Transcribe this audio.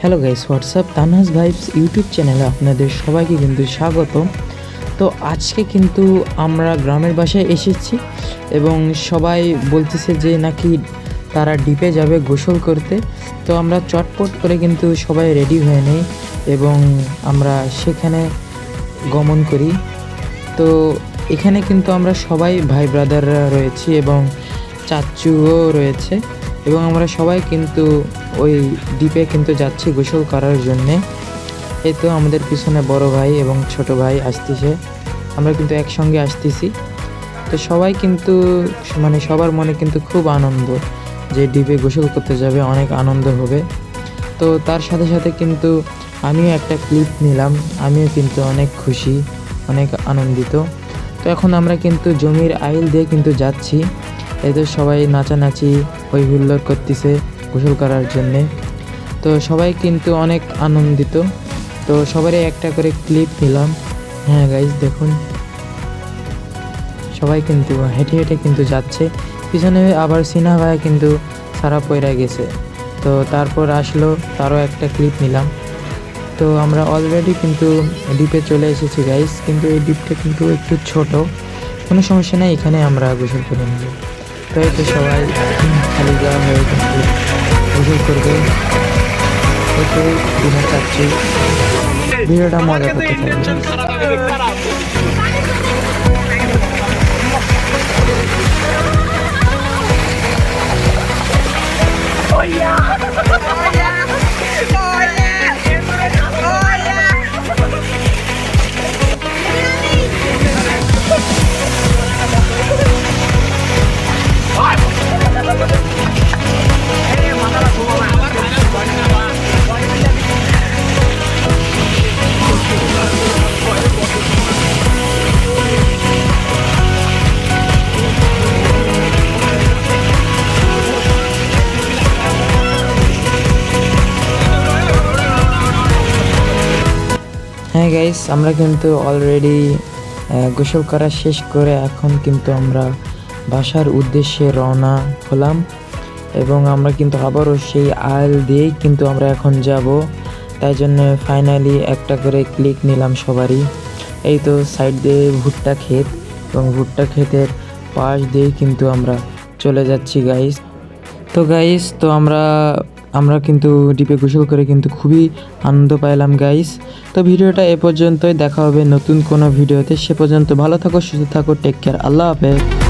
Hello guys what's up Tanhas vibes YouTube চ্যানেলে আপনাদের সবাইকে কিন্তু স্বাগত। তো আজকে কিন্তু আমরা গ্রামের বাসায় এসেছি এবং সবাই বলতেছে যে নাকি তারা ডিপে যাবে গোসল করতে। তো আমরা চটপট করে কিন্তু সবাই রেডি হয়ে নেই এবং আমরা সেখানে গমন করি। তো এখানে কিন্তু আমরা সবাই ভাই ব্রাদাররা রয়েছি এবং চাচুও রয়েছে। এবং আমরা সবাই কিন্তু ওই দ্বীপে কিন্তু যাচ্ছি গোসল করার জন্যে। এই তো আমাদের পিছনে বড় ভাই এবং ছোট ভাই আসতেছে। আমরা কিন্তু একসঙ্গে আসতেছি। তো সবাই কিন্তু মানে সবার মনে কিন্তু খুব আনন্দ যে ডিপে গোসল করতে যাবে, অনেক আনন্দ হবে। তো তার সাথে সাথে কিন্তু আমিও একটা ক্লিপ নিলাম। আমিও কিন্তু অনেক খুশি, অনেক আনন্দিত। তো এখন আমরা কিন্তু জমির আইল দিয়ে কিন্তু যাচ্ছি। এদের সবাই নাচানাচি হই হুল্লোড় করতেছে গোসল করার জন্যে। তো সবাই কিন্তু অনেক আনন্দিত। তো সবারই একটা করে ক্লিপ নিলাম হ্যাঁ গাইজ দেখুন। সবাই কিন্তু হেঁটে হেঁটে কিন্তু যাচ্ছে। পিছনে আবার সিনহা ভাই কিন্তু সারা পয়রা গেছে। তো তারপর আসলো, তারও একটা ক্লিপ নিলাম। তো আমরা অলরেডি কিন্তু ডিপে চলে এসেছি গাইস কিন্তু এই ডিপটা কিন্তু একটু ছোট। কোনো সমস্যা নেই, এখানে আমরা গোসল করে নেব। তো এই তো সবাই খালি গ্রাম হয়ে কিন্তু গোসল করবে। ভিডিওটা মজা করতে থাকবে হ্যাঁ গাইস আমরা কিন্তু অলরেডি গোসল করা শেষ করে এখন কিন্তু আমরা বাসার উদ্দেশ্যে রওনা হলাম এবং আমরা কিন্তু আবারও সেই আল দিয়েই কিন্তু আমরা এখন যাব। তাই জন্য ফাইনালি একটা করে ক্লিক নিলাম সবারই। এই তো সাইড দিয়ে ভুট্টা ক্ষেত এবং ভুট্টা ক্ষেতের পাশ দিয়েই কিন্তু আমরা চলে যাচ্ছি গাইস তো গাইস তো আমরা আমরা কিন্তু ডিপে গোসল করে কিন্তু খুবই আনন্দ পাইলাম গাইস তো ভিডিওটা এ পর্যন্তই, দেখা হবে নতুন কোনো ভিডিওতে। সে পর্যন্ত ভালো থাকো, সুস্থ থাকো টেক কেয়ার আল্লাহ হাফেজ।